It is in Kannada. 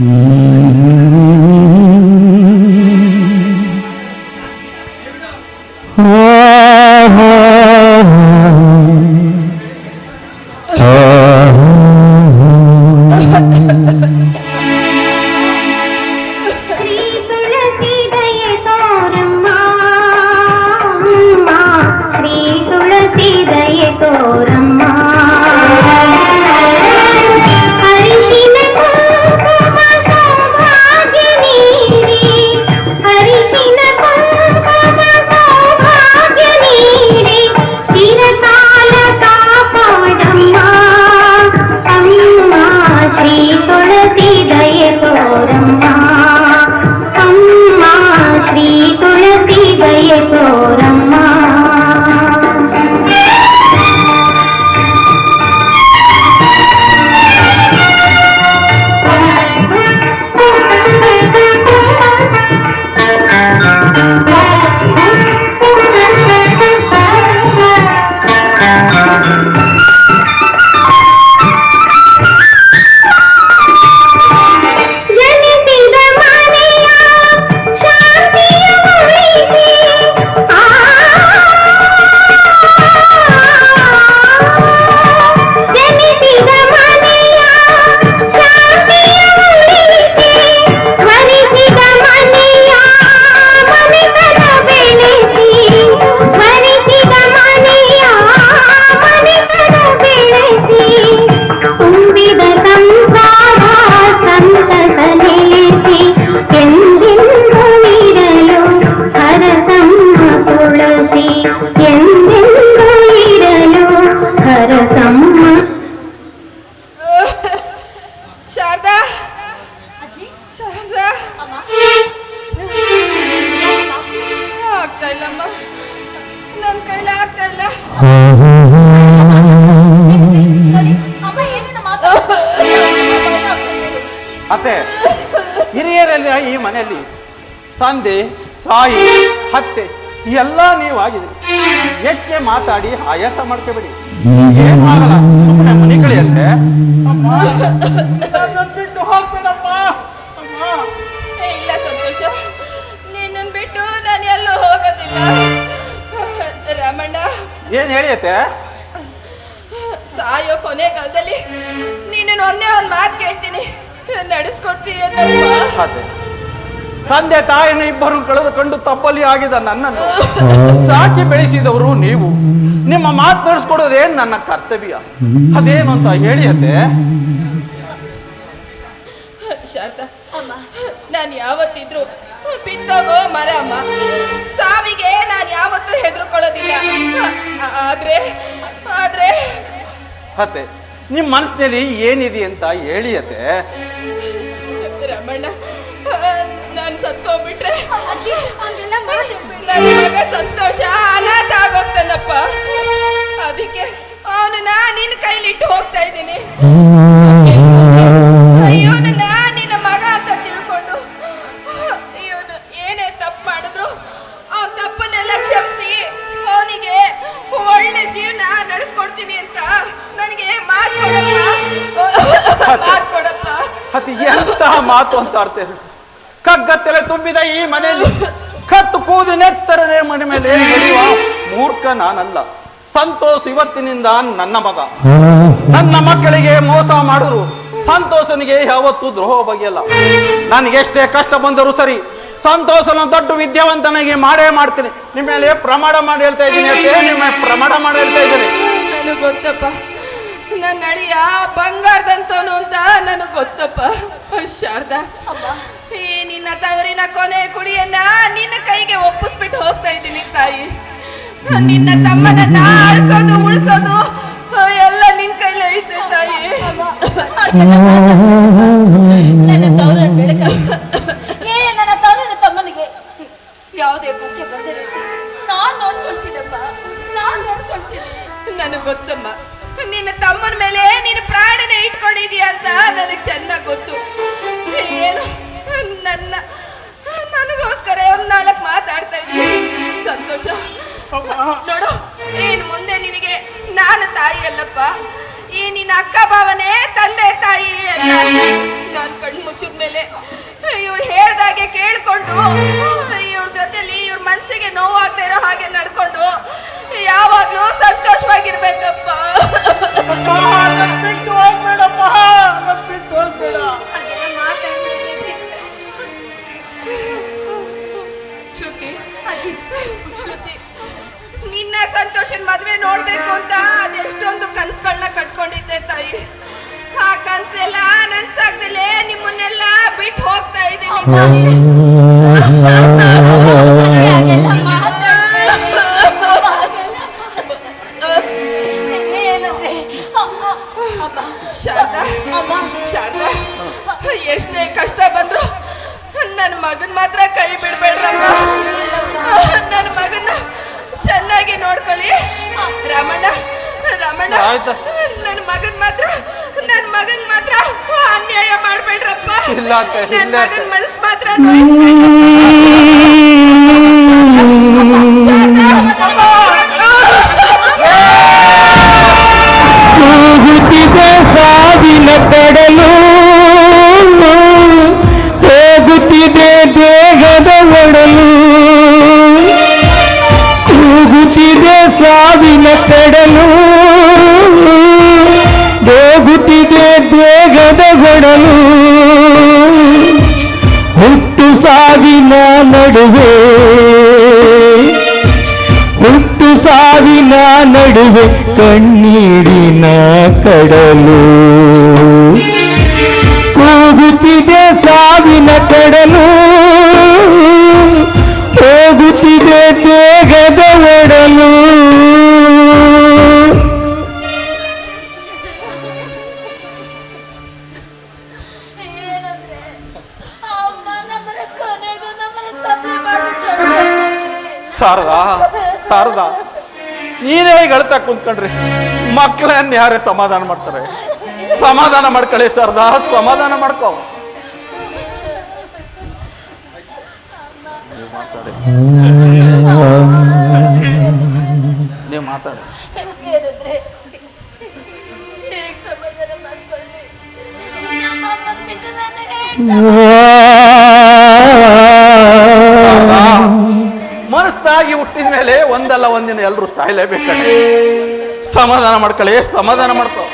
Mm-hmm. ತುಳಸಿ ಎಂದೆಂದು ಇರಲು ಹರಸಮ್ಮ ಶಾರದಾ ಶಾರದಾ. ಆಗ್ತಾ ಇಲ್ಲಮ್ಮ ನನ್ನ ಕೈಲಿ ಆಗ್ತಾ ಇಲ್ಲ ಅತ್ತೆ ಹಿರಿಯರಲ್ಲಿ ಈ ಮನೆಯಲ್ಲಿ ತಂದೆ ತಾಯಿ ಅತ್ತೆ ಎಲ್ಲ ನೀವಾಗಿದೆ. ಹೆಚ್ಚಿಗೆ ಮಾತಾಡಿ ಆಯಾಸ ಮಾಡ್ಕೋಬೇಡಿ. ಏನು ಆಗಲ್ಲ ಸುಮ್ಮನೆ ಮನೆ ಕಳಿಯತ್ತೆ ಬಿಟ್ಟು ಹೋಗ್ಬೇಡಮ್ಮ. ಅಮ್ಮ. ಏ, ಇಲ್ಲ ಸಂತೋಷ. ನಿನ್ನನ್ ಬಿಟ್ಟು ನಾನು ಎಲ್ಲೂ ಹೋಗೋದಿಲ್ಲ. ರಮಣ್ಣ. ಏನು ಹೇಳಿ ಸಾಯೋ ಕೊನೆ ಕಾಲದಲ್ಲಿ ನೀನು ಒಂದೇ ಒಂದು ಮಾತು ಕೇಳ್ತೀನಿ. ನಡೆಸ್ಕೊಡ್ತೀನಿ ಅತ್ತೆ ತಂದೆ ತಾಯಿನ ಇಬ್ಬರು ಕಳೆದುಕೊಂಡು ತಪ್ಪಲ್ಲಿ ಆಗಿದ ನನ್ನನ್ನು ಸಾಕಿ ಬೆಳೆಸಿದವರು ನೀವು. ನಿಮ್ಮ ಮಾತು ನಡೆಸ್ಕೊಡೋದೇನು ನನ್ನ ಕರ್ತವ್ಯ? ಅದೇನು ಅಂತ ಹೇಳಿ ಅತ್ತೆ. ಶಾರದಾ ನಾನು ಯಾವತ್ತಿದ್ರು ಬಿದ್ದೋಗೋ ಮರ ಅಮ್ಮ ಸಾವಿಗೆ ನಾನು ಯಾವತ್ತೂ ಹೆದರ್ಕೊಳ್ಳೋದಿಲ್ಲ. ಆದ್ರೆ ಆದ್ರೆ. ಅತ್ತೆ ನಿಮ್ಮ ಮನಸ್ಸಿನಲ್ಲಿ ಏನಿದೆ ಅಂತ ಹೇಳಿಯತೆ ರಮಣ್ಣ ಸತ್ತೋಗ್ಬಿಟ್ರೆ? ಅಜ್ಜಿ ಹಂಗೆಲ್ಲ ಮಗ ಸಂತೋಷ ಅನಾಥ ಆಗೋಗ್ತಾನಪ್ಪ. ಅದಕ್ಕೆ ಅವನನ್ನ ನಿನ್ನ ಕೈಲಿಟ್ಟು ಹೋಗ್ತಾ ಇದ್ದೀನಿ. ಅಯ್ಯೋ ನನ್ನ ನಿನ್ನ ಮಗ ಅಂತ ತಿಳ್ಕೊಂಡು ಇವನು ಏನೇ ತಪ್ಪು ಮಾಡಿದ್ರು ಅವನ ತಪ್ಪನ್ನೆಲ್ಲ ಕ್ಷಮಿಸಿ ಅವನಿಗೆ ಒಳ್ಳೆ ಜೀವನ ನಡೆಸ್ಕೊಡ್ತೀನಿ ಅಂತ ನನಗೆ ಮಾತು ಕೊಡಪ್ಪ. ಮಾತು ಕೊಡಪ್ಪ. ಅತಿ ಎಂತಹ ಮಾತು ಅಂತ ಆಡ್ತೇನೆ ಕಗ್ಗತ್ತಲೆ ತುಂಬಿದ ಈ ಮನೆಯಲ್ಲಿ ಕತ್ತು ಕೂದು ನೆತ್ತರನೇ ಮನೆ ಮೇಲೆ ಮೂರ್ಖ ನಾನಲ್ಲ. ಸಂತೋಷ್ ಇವತ್ತಿನಿಂದ ನನ್ನ ಮಗ. ನನ್ನ ಮಕ್ಕಳಿಗೆ ಮೋಸ ಮಾಡಿದ್ರು. ಸಂತೋಷನಿಗೆ ಯಾವತ್ತೂ ದ್ರೋಹ ಬಗೆಯಲ್ಲ. ನನಗೆ ಎಷ್ಟೇ ಕಷ್ಟ ಬಂದರೂ ಸರಿ ಸಂತೋಷನ ದೊಡ್ಡ ವಿದ್ಯಾವಂತನಿಗೆ ಮಾಡೇ ಮಾಡ್ತೀನಿ. ನಿಮ್ಮ ಮೇಲೆ ಪ್ರಮಾಣ ಮಾಡಿ ಹೇಳ್ತಾ ಇದ್ದೀನಿ ನಿಮ್ಮ ಮೇಲೆ ಪ್ರಮಾಣ ಮಾಡಿ ಹೇಳ್ತಾ ಇದ್ದೀನಿ. ನನಗೆ ಗೊತ್ತಪ್ಪ ನನ್ನ ಅಳಿಯ ಬಂಗಾರದಂತವನು ಅಂತ ನನಗೆ ಗೊತ್ತಪ್ಪ. ಶಾರದಾ. ಈ ನಿನ್ನ ತವರಿನ ಕೊನೆ ಕುಡಿಯನ್ನ ನಿನ್ನ ಕೈಗೆ ಒಪ್ಪಿಸ್ಬಿಟ್ಟು ಹೋಗ್ತಾ ಇದ್ದೀನಿ ತಾಯಿ. ನಿನ್ನ ತಮ್ಮನನ್ನ ಆಳ್ಸೋದು ಉಳಿಸೋದು ಎಲ್ಲ ನಿನ್ ಕೈಲಿ ಐತೆ ತಾಯಿ. ನನ್ನ ತವರ ಬೆಳಕ ಏ ನನ್ನ ತವರನ ತಮ್ಮನಿಗೆ ಯಾವುದೇ ಕಕ್ಕೆ ಬಂದ ರೀತಿ ನಾನ್ ನೋಡ್ಕೊಳ್ತೀನಪ್ಪ. ನಾನ್ ನೋಡ್ಕೊಳ್ತೀನಿ. ನನಗೆ ಗೊತ್ತಮ್ಮ. ನಿನ್ನ ತಮ್ಮನ ಮೇಲೆ ನೀನು ಪ್ರಾಣನ ಇಟ್ಕೊಂಡಿದೀಯ ಅಂತ ನನಗೆ ಚೆನ್ನಾಗಿ ಗೊತ್ತು. ಏನು? ನನ್ನ ನನಗೋಸ್ಕರ ಒಂದ್ ನಾಲ್ಕು ನಿನ್ನ ಸಂತೋಷನ್ ಮದ್ವೆ ನೋಡ್ಬೇಕು ಅಂತ ಅದೆಷ್ಟೊಂದು ಕನ್ಸುಗಳನ್ನ ಕಟ್ಕೊಂಡಿದ್ದೆ ತಾಯಿ. ಆ ಕನ್ಸೆಲ್ಲ ನನ್ಸಾಗ್ದಲ್ಲೇ ನಿಮ್ಮನ್ನೆಲ್ಲ ಬಿಟ್ಟು ಹೋಗ್ತಾ ಇದ್ದೀನಿ ಆಯ್ತು. ನನ್ನ ಮಗನ್ ಮಾತ್ರ ನನ್ನ ಮಗನ್ ಮಾತ್ರ ಅನ್ಯಾಯ ಮಾಡ್ಬೇಡ್ರಪ್ಪ ಇಲ್ಲ ಅಕ್ಕ, ನನ್ನ ಇಲ್ಲ ಅಕ್ಕ. ಮಗನ್ ಮಾತ್ರ ನೋಯಿಸ್ಬೇಡ್ರಪ್ಪ. ಸಾವಿನ ನಡುವೆ ಹುಟ್ಟು ಸಾವಿನ ನಡುವೆ ಕಣ್ಣೀರಿನ ಕಡಲು. ಕೂಗುತ್ತಿದೆ ಸಾವಿನ ಕಡಲು. ಶಾರದಾ ಶಾರದಾ ನೀನೇ ಈಗ ಅಳ್ತಾ ಕುಂತ್ಕೊಂಡ್ರಿ. ಮಕ್ಕಳನ್ನ ಯಾರೇ ಸಮಾಧಾನ ಮಾಡ್ತಾರೆ? ಸಮಾಧಾನ ಮಾಡ್ಕೊಳ್ಳಿ ಶಾರದಾ ಸಮಾಧಾನ ಮಾಡ್ಕೋ. ನೀವು ಮಾತಾಡಿ. ಮೇಲೆ ಒಂದಲ್ಲ ಒಂದಿನ ಎಲ್ಲರೂ ಸಾಯ್ಲೇಬೇಕಣ್ಣ. ಸಮಾಧಾನ ಮಾಡ್ಕೊಳ್ಳಿ ಸಮಾಧಾನ ಮಾಡ್ಕೋ.